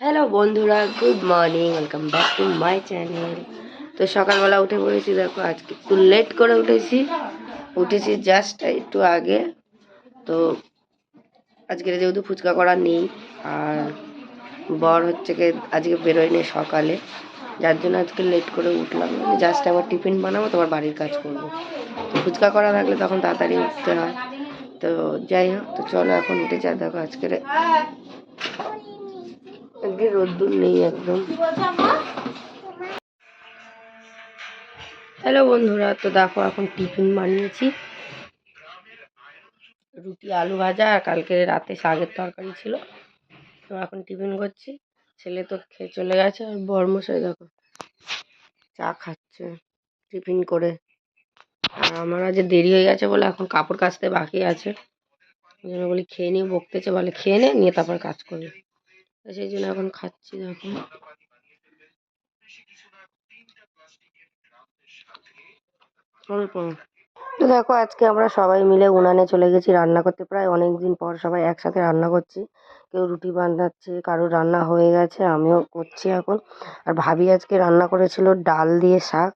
Hello বন্ধুরা good morning welcome back to my channel তো সকালবেলা উঠে পড়েছি, দেখো, আজকে একটু লেট করে উঠেছি। উঠেছি জাস্ট একটু আগে। তো আজকে যেহেতু ফুচকা করা নেই, আর বর হচ্ছে কি আজকে বেরোয়নি সকালে, যার জন্য আজকে লেট করে উঠলাম। জাস্ট আবার টিফিন বানাবো, তোমার বাড়ির কাজ করব। তো ফুচকা করা থাকলে তখন তাড়াতাড়ি উঠতে হয়। তো যাই হোক, তো চলো এখন উঠে যা দেখো, আজকের আজকে রোদ্দুর নেই একদম। হ্যালো বন্ধুরা, তো দেখো এখন টিফিন বানিয়েছি। রুটি, আলু ভাজা, আর কালকে রাতে শাকের তরকারি ছিল। তো এখন টিফিন করছি। ছেলে তো খেয়ে চলে গেছে, আর বরমশাই দেখো চা খাচ্ছে টিফিন করে। আর আমার আজ দেরি হয়ে গেছে বলে এখন কাপড় কাচতে বাকি আছে। বলি খেয়ে নিয়ে বকতেছে বলে খেয়ে নে, নিয়ে তারপর কাজ করবে। তো সেই জন্য এখন খাচ্ছি দেখো অল্প তো দেখো আজকে আমরা সবাই মিলে উনানে চলে গেছি রান্না করতে। প্রায় অনেক দিন পর সবাই একসাথে রান্না করছি। কেউ রুটি বানাচ্ছে কারও রান্না হয়ে গেছে আমিও করছি এখন। আর ভাবি আজকে রান্না করেছিল ডাল দিয়ে শাক।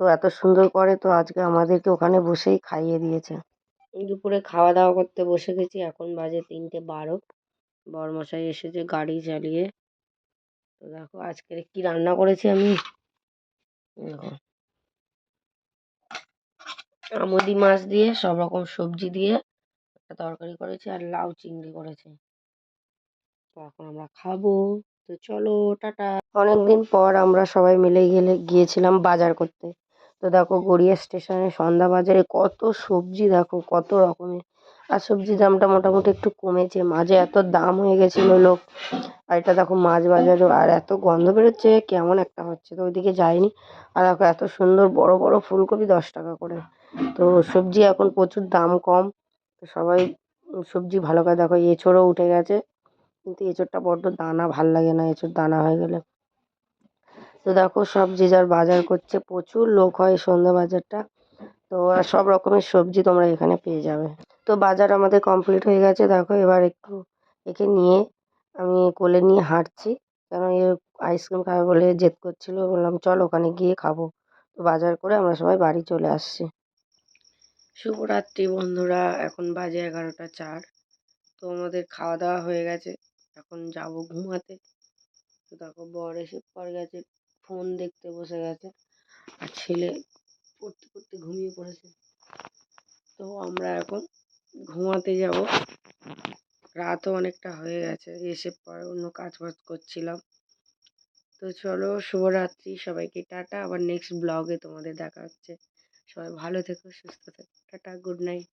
তো এত সুন্দর করে তো আজকে আমাদেরকে ওখানে বসেই খাইয়ে দিয়েছে। দুপুরে খাওয়া দাওয়া করতে বসে গেছি এখন বাজে তিনটে বারো। বরমশাই এসেছে গাড়ি চালিয়ে তো দেখো আজকে কি রান্না করেছি আমি? দেখো। আমুদি মাছ দিয়ে, সব রকম সবজি দিয়ে একটা তরকারি করেছি আর লাউ চিংড়ি করেছি। তো এখন আমরা খাব। তো চলো, টাটা। অনেকদিন পর আমরা সবাই মিলে গেলে গিয়েছিলাম বাজার করতে। তো দেখো গড়িয়া স্টেশনে সন্ধ্যা বাজারে কত সবজি, দেখো কত রকমের। আর সবজির দামটা মোটামুটি একটু কমেছে। মাঝে এত দাম হয়ে গেছিল লোক। আর এটা দেখো মাছ বাজারও, আর এত গন্ধ বেরোচ্ছে, কেমন একটা হচ্ছে। তো ওইদিকে যাইনি। আর দেখো এত সুন্দর বড় বড় ফুলকপি দশ টাকা করে। তো সবজি এখন প্রচুর দাম কম। তো সবাই সবজি ভালো করে দেখো, এঁচোড়ও উঠে গেছে। কিন্তু এঁচোড়টা বড্ড দানা, ভালো লাগে না এঁচোড় দানা হয়ে গেলে। তো দেখো সব যে যার বাজার করছে, প্রচুর লোক হয় সন্ধ্যা বাজারটা। তো সব রকমের সবজি তোমরা এখানে পেয়ে যাবে। তো বাজার আমাদের কমপ্লিট হয়ে গেছে। দেখো এবার একটু একে নিয়ে আমি কোলে নিয়ে হাঁটছি। কারণ এ আইসক্রিম খাবে বলে জেদ করছিল। বললাম, চল ওখানে গিয়ে খাব। তো বাজার করে আমরা সবাই বাড়ি চলে আসছি। শুভরাত্রি বন্ধুরা, এখন বাজে এগারোটা চার। তো আমাদের খাওয়া দাওয়া হয়ে গেছে। এখন যাব ঘুমাতে। তো দেখো বর এসে পর গেছে ফোন দেখতে বসে গেছে। আর ছেলে পড়তে পড়তে ঘুমিয়ে পড়েছে। তো আমরা এখন ঘুমাতে যাব। রাতও অনেকটা হয়ে গেছে, এসে পরে অন্য কাজ বাজ করছিলাম। তো চলো, শুভরাত্রি সবাইকে, টাটা। আবার নেক্সট ব্লগে তোমাদের দেখা হচ্ছে। সবাই ভালো থেকো, সুস্থ থেকো। Tata good night